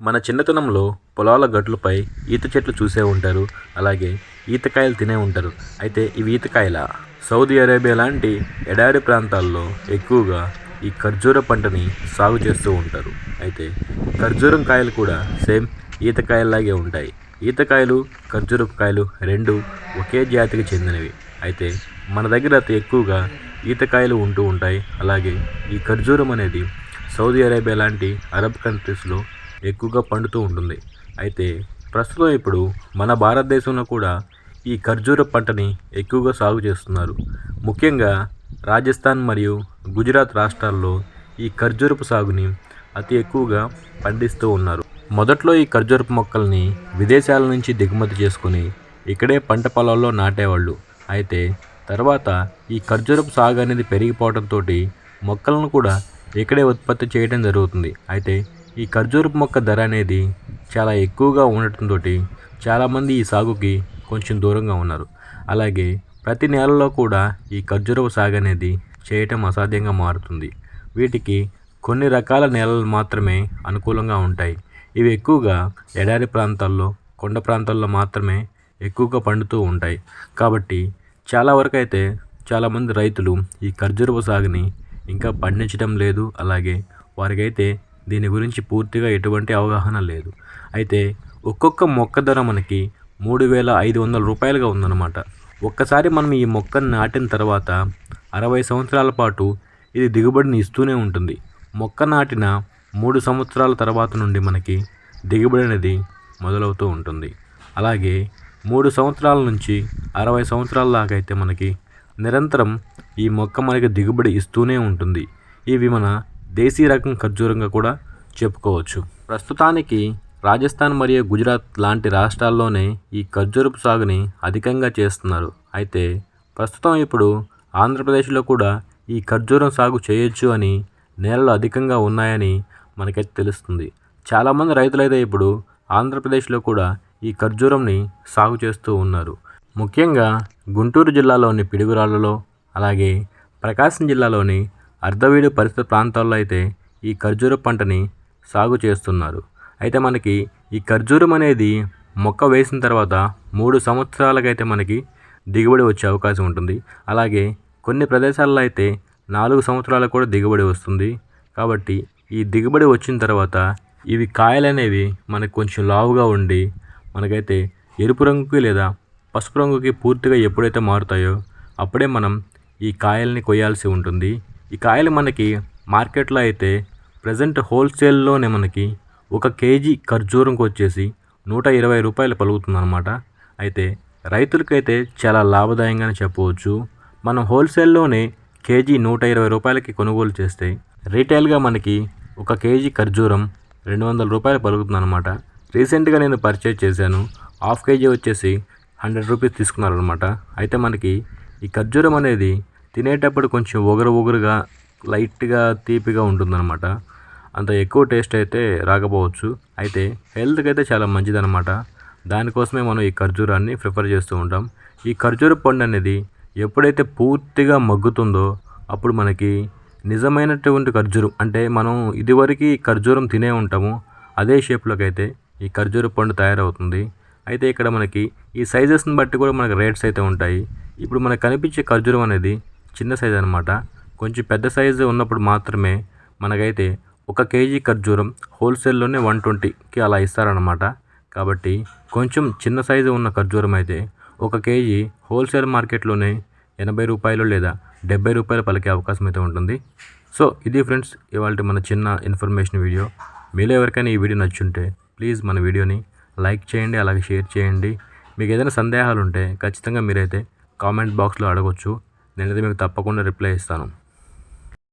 మన చిన్నతనంలో పొలాల గట్లపై ఈత చెట్లు చూసే ఉంటారు అలాగే ఈతకాయలు తినే ఉంటారు. అయితే ఇవి ఈతకాయల? సౌదీ అరేబియా లాంటి ఎడారి ప్రాంతాల్లో ఎక్కువగా ఈ ఖర్జూర పంటని సాగు చేస్తూ ఉంటారు. అయితే ఖర్జూరం కాయలు కూడా సేమ్ ఈతకాయల్లాగే ఉంటాయి. ఈతకాయలు ఖర్జూరపు కాయలు రెండు ఒకే జాతికి చెందినవి. అయితే మన దగ్గర అతి ఎక్కువగా ఈతకాయలు ఉంటూ ఉంటాయి. అలాగే ఈ ఖర్జూరం అనేది సౌదీ అరేబియా లాంటి అరబ్ కంట్రీస్లో ఎక్కువగా పండుతూ ఉంటుంది. అయితే ప్రస్తుతం ఇప్పుడు మన భారతదేశంలో కూడా ఈ ఖర్జూర పంటని ఎక్కువగా సాగు చేస్తున్నారు. ముఖ్యంగా రాజస్థాన్ మరియు గుజరాత్ రాష్ట్రాల్లో ఈ ఖర్జూరపు సాగుని అతి ఎక్కువగా పండిస్తూ ఉన్నారు. మొదట్లో ఈ ఖర్జూరపు మొక్కల్ని విదేశాల నుంచి దిగుమతి చేసుకొని ఇక్కడే పంట పొలాల్లో నాటేవాళ్ళు. అయితే తర్వాత ఈ ఖర్జూరపు సాగు అనేది పెరిగిపోవడంతో మొక్కలను కూడా ఇక్కడే ఉత్పత్తి చేయడం జరుగుతుంది. అయితే ఈ ఖర్జూరపు మొక్క ధర అనేది చాలా ఎక్కువగా ఉండటంతో చాలామంది ఈ సాగుకి కొంచెం దూరంగా ఉన్నారు. అలాగే ప్రతి నెలలో కూడా ఈ ఖర్జూరపు సాగు అనేది చేయటం అసాధ్యంగా మారుతుంది. వీటికి కొన్ని రకాల నేలలు మాత్రమే అనుకూలంగా ఉంటాయి. ఇవి ఎక్కువగా ఎడారి ప్రాంతాల్లో కొండ ప్రాంతాల్లో మాత్రమే ఎక్కువగా పండుతూ ఉంటాయి. కాబట్టి చాలా వరకు అయితే చాలామంది రైతులు ఈ ఖర్జూరపు సాగుని ఇంకా పండించడం లేదు. అలాగే వారికైతే దీని గురించి పూర్తిగా ఎటువంటి అవగాహన లేదు. అయితే ఒక్కొక్క మొక్క ధర మనకి మూడు వేల ఐదు వందల రూపాయలుగా ఉందన్నమాట. ఒక్కసారి మనం ఈ మొక్కను నాటిన తర్వాత అరవై సంవత్సరాల పాటు ఇది దిగుబడిని ఇస్తూనే ఉంటుంది. మొక్క నాటిన మూడు సంవత్సరాల తర్వాత నుండి మనకి దిగుబడి అనేది మొదలవుతూ ఉంటుంది. అలాగే మూడు సంవత్సరాల నుంచి అరవై సంవత్సరాల దాకా అయితే మనకి నిరంతరం ఈ మొక్క మనకి దిగుబడి ఇస్తూనే ఉంటుంది. ఇవి మన దేశీ రకం ఖర్జూరంగా కూడా చెప్పుకోవచ్చు. ప్రస్తుతానికి రాజస్థాన్ మరియు గుజరాత్ లాంటి రాష్ట్రాల్లోనే ఈ ఖర్జూరపు సాగుని అధికంగా చేస్తున్నారు. అయితే ప్రస్తుతం ఇప్పుడు ఆంధ్రప్రదేశ్లో కూడా ఈ ఖర్జూరం సాగు చేయొచ్చు అని నేలలు అధికంగా ఉన్నాయని మనకైతే తెలుస్తుంది. చాలామంది రైతులైతే ఇప్పుడు ఆంధ్రప్రదేశ్లో కూడా ఈ ఖర్జూరంని సాగు చేస్తూ ఉన్నారు. ముఖ్యంగా గుంటూరు జిల్లాలోని పిడుగురాళ్ళలో అలాగే ప్రకాశం జిల్లాలోని అర్ధవీడు పరిసర ప్రాంతాల్లో అయితే ఈ ఖర్జూర పంటని సాగు చేస్తున్నారు. అయితే మనకి ఈ ఖర్జూరం అనేది మొక్క వేసిన తర్వాత మూడు సంవత్సరాలకైతే మనకి దిగుబడి వచ్చే అవకాశం ఉంటుంది. అలాగే కొన్ని ప్రదేశాల్లో అయితే నాలుగు సంవత్సరాలకు కూడా దిగుబడి వస్తుంది. కాబట్టి ఈ దిగుబడి వచ్చిన తర్వాత ఇవి కాయలు అనేవి మనకు కొంచెం లావుగా ఉండి మనకైతే ఎరుపు రంగుకి లేదా పసుపు రంగుకి పూర్తిగా ఎప్పుడైతే మారుతాయో అప్పుడే మనం ఈ కాయల్ని కొయ్యాల్సి ఉంటుంది. ఈ కాయలు మనకి మార్కెట్లో అయితే ప్రజెంట్ హోల్సేల్లోనే మనకి ఒక కేజీ ఖర్జూరంకి వచ్చేసి నూట ఇరవై రూపాయలు పలుకుతుందన్నమాట. అయితే రైతులకైతే చాలా లాభదాయంగానే చెప్పవచ్చు. మనం హోల్సేల్లోనే కేజీ నూట ఇరవై రూపాయలకి కొనుగోలు చేస్తే రీటైల్గా మనకి ఒక కేజీ ఖర్జూరం రెండు వందల రూపాయలు పలుకుతుందన్నమాట. రీసెంట్గా నేను పర్చేజ్ చేశాను. హాఫ్ కేజీ వచ్చేసి హండ్రెడ్ రూపీస్ తీసుకున్నారనమాట అయితే మనకి ఈ ఖర్జూరం అనేది తినేటప్పుడు కొంచెం ఒగరు ఒగరుగా లైట్గా తీపిగా ఉంటుందన్నమాట. అంత ఎక్కువ టేస్ట్ అయితే రాకపోవచ్చు. అయితే హెల్త్కి అయితే చాలా మంచిదన్నమాట. దానికోసమే మనం ఈ ఖర్జూరాన్ని ప్రిఫర్ చేస్తూ ఉంటాం. ఈ ఖర్జూర పండు అనేది ఎప్పుడైతే పూర్తిగా మగ్గుతుందో అప్పుడు మనకి నిజమైనటువంటి ఖర్జూరం అంటే మనం ఇదివరకు ఖర్జూరం తినే ఉంటాము అదే షేప్లోకి అయితే ఈ ఖర్జూర పండు తయారవుతుంది. అయితే ఇక్కడ మనకి ఈ సైజెస్ని బట్టి కూడా మనకి రేట్స్ అయితే ఉంటాయి. ఇప్పుడు మనకు కనిపించే ఖర్జూరం అనేది చిన్న సైజ్ అనమాట కొంచెం పెద్ద సైజు ఉన్నప్పుడు మాత్రమే మనకైతే ఒక కేజీ ఖర్జూరం హోల్సేల్లోనే వన్ ట్వంటీకి అలా ఇస్తారనమాట కాబట్టి కొంచెం చిన్న సైజు ఉన్న ఖర్జూరం అయితే ఒక కేజీ హోల్సేల్ మార్కెట్లోనే ఎనభై రూపాయలు లేదా డెబ్బై రూపాయలు పలికే అవకాశం అయితే ఉంటుంది. సో ఇది ఫ్రెండ్స్ ఇవాళ మన చిన్న ఇన్ఫర్మేషన్ వీడియో. మీలో ఎవరికైనా ఈ వీడియో నచ్చుంటే ప్లీజ్ మన వీడియోని లైక్ చేయండి అలాగే షేర్ చేయండి. మీకు ఏదైనా సందేహాలు ఉంటే ఖచ్చితంగా మీరైతే కామెంట్ బాక్స్లో అడగొచ్చు. నేనైతే మీకు తప్పకుండా రిప్లై ఇస్తాను.